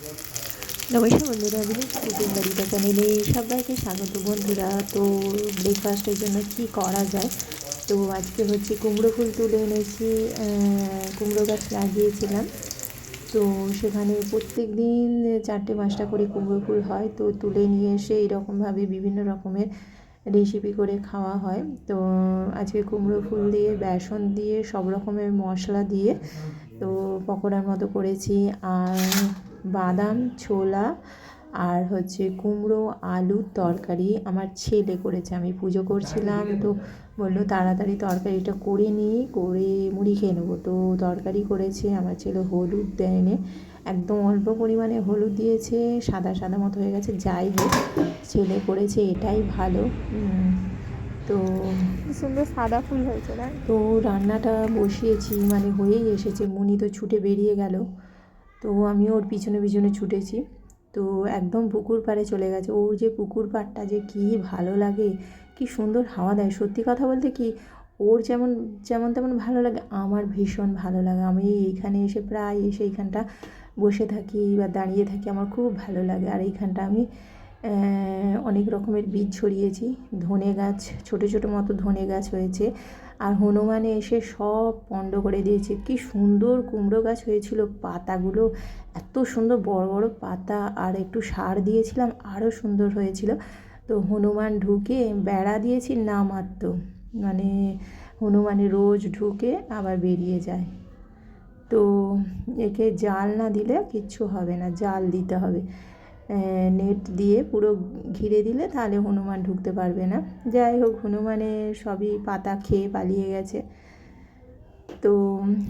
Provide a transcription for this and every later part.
নমস্কার বন্ধুরা village cooking বাড়িটা চ্যানেলে সবাইকে স্বাগত বন্ধুরা। তো ব্রেকফাস্টের জন্য কি করা যায়? তো আজকে হচ্ছে কুমড়ো ফুল তুলে এনেছি কুমড়ো গাছ লাগিয়েছিলাম। তো সেখানে প্রত্যেক দিন চারটে পাঁচটা করে কুমড়ো ফুল হয়, তো তুলে নিয়ে এসে এরকমভাবে বিভিন্ন রকমের রেসিপি করে খাওয়া হয়। তো আজকে কুমড়ো ফুল দিয়ে, বেসন দিয়ে, সব রকমের মশলা দিয়ে তো পকোড়ার মতো করেছি। আর বাদাম ছোলা আর হচ্ছে কুমড়ো আলুর তরকারি আমার ছেলে করেছে। আমি পুজো করছিলাম তো বলল তাড়াতাড়ি তরকারিটা করে নিই করে মুড়ি খেয়ে নেব। তো তরকারি করেছে আমার ছেলে হলুদ দেয়নি। একদম অল্প পরিমাণে হলুদ দিয়েছে সাদা সাদা মতো হয়ে গেছে যাই হোক ছেলে করেছে এটাই ভালো। তো সুন্দর সাদা ফুল হয়েছে না? তো রান্নাটা বসিয়েছি মানে হয়েই এসেছে। মুনি তো ছুটে বেরিয়ে গেল। তো আমি ওর পিছনে পিছনে ছুটেছি। তো একদম পুকুর পাড়ে চলে গেছে। ওর যে পুকুর পাড়টা যে কী ভালো লাগে, কি সুন্দর হাওয়া দেয়। সত্যি কথা বলতে কি, ওর যেমন যেমন তেমন ভালো লাগে, আমার ভীষণ ভালো লাগে। আমি এইখানে এসে প্রায় এসে এইখানটা বসে থাকি বা দাঁড়িয়ে থাকি, আমার খুব ভালো লাগে। আর এইখানটা আমি অনেক রকমের বীজ ছড়িয়েছি, ধনে গাছ, ছোটো ছোটো মতো ধনে গাছ হয়েছে। আর হনুমানে এসে সব পণ্ড করে দিয়েছে। কি সুন্দর কুমড়ো গাছ হয়েছিল, পাতাগুলো এত সুন্দর, বড় বড় পাতা আর একটু সার দিয়েছিলাম আরও সুন্দর হয়েছিল। তো হনুমান ঢুকে বেড়া দিয়েছি, না মাত্র। মানে হনুমানে রোজ ঢুকে আবার বেরিয়ে যায়। তো একে জাল না দিলে কিচ্ছু হবে না, জাল দিতে হবে। নেট দিয়ে পুরো ঘিরে দিলে তাহলে হনুমান ঢুকতে পারবে না। যাই হোক হনুমানের সবই পাতা খেয়ে পালিয়ে গেছে। তো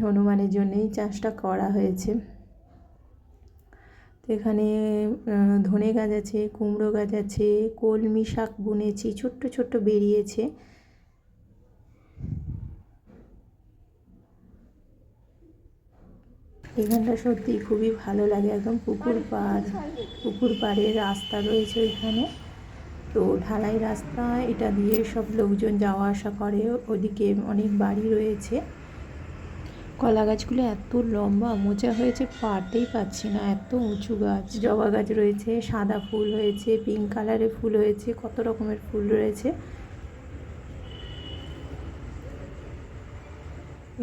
হনুমানের জন্যেই চাষটা করা হয়েছে। এখানে ধনে গাছ আছে, কুমড়ো গাছ আছে, কলমি শাক বুনেছি, ছোট্ট ছোট্ট বেরিয়েছে। এখানটা সত্যি খুবই ভালো লাগে একদম পুকুর পাড় পুকুর পাড়ে রাস্তা রয়েছে ওইখানে তো ঢালাই রাস্তা এটা দিয়ে সব লোকজন যাওয়া আসা করে ওদিকে অনেক বাড়ি রয়েছে। কলা গাছগুলো এত লম্বা মোচা হয়েছে পারতেই পাচ্ছি না এত উঁচু গাছ। জবা গাছ রয়েছে সাদা ফুল হয়েছে পিঙ্ক কালারের ফুল হয়েছে কত রকমের ফুল রয়েছে।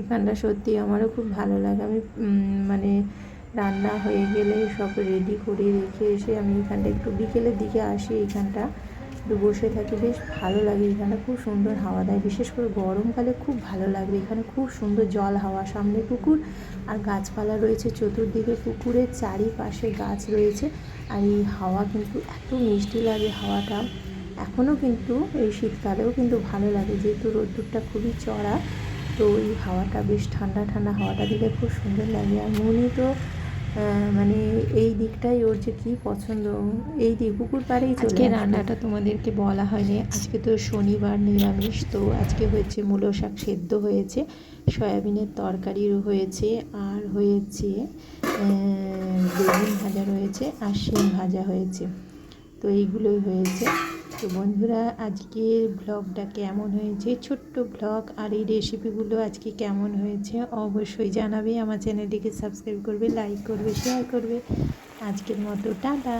এখানটা সত্যি আমারও খুব ভালো লাগে। আমি মানে রান্না হয়ে গেলে সব রেডি করে রেখে এসে আমি এখানটা একটু বিকেলের দিকে আসি এখানটা। একটু বসে থাকি, বেশ ভালো লাগে এখানটা। খুব সুন্দর হাওয়া দেয়। বিশেষ করে গরমকালে খুব ভালো লাগবে। এখানে খুব সুন্দর জল হাওয়া, সামনে পুকুর আর গাছপালা রয়েছে। চতুর্দিকে পুকুরের চারিপাশে গাছ রয়েছে। আর এই হাওয়া কিন্তু এত মিষ্টি লাগে হাওয়াটা। এখনও কিন্তু এই শীতকালেও কিন্তু ভালো লাগে। যেহেতু রোদ্দুরটা খুবই চড়া তো এই হাওয়াটা বেশ ঠান্ডা ঠান্ডা হাওয়াটা দিলে খুব সুন্দর লাগে। আর মনি তো মানে এই দিকটাই ওর যে কী পছন্দ এই দিক পুকুর পাড়েই আজকে রান্নাটা তোমাদেরকে বলা হয়নি। আজকে তো শনিবার নিরামিষ তো আজকে হয়েছে মূলো শাক সেদ্ধ হয়েছে সয়াবিনের তরকারিও হয়েছে আর হয়েছে বেগুন ভাজা রয়েছে আর শিম ভাজা হয়েছে। তো এইগুলোই হয়েছে। তো বন্ধুরা, আজকের ব্লগটা কেমন হয়েছে? ছোট্ট ব্লগ আর এই রেসিপিগুলো আজকে কেমন হয়েছে অবশ্যই জানাবে। আমার চ্যানেলটিকে সাবস্ক্রাইব করবে লাইক করবে শেয়ার করবে। আজকের মতো, টাটা!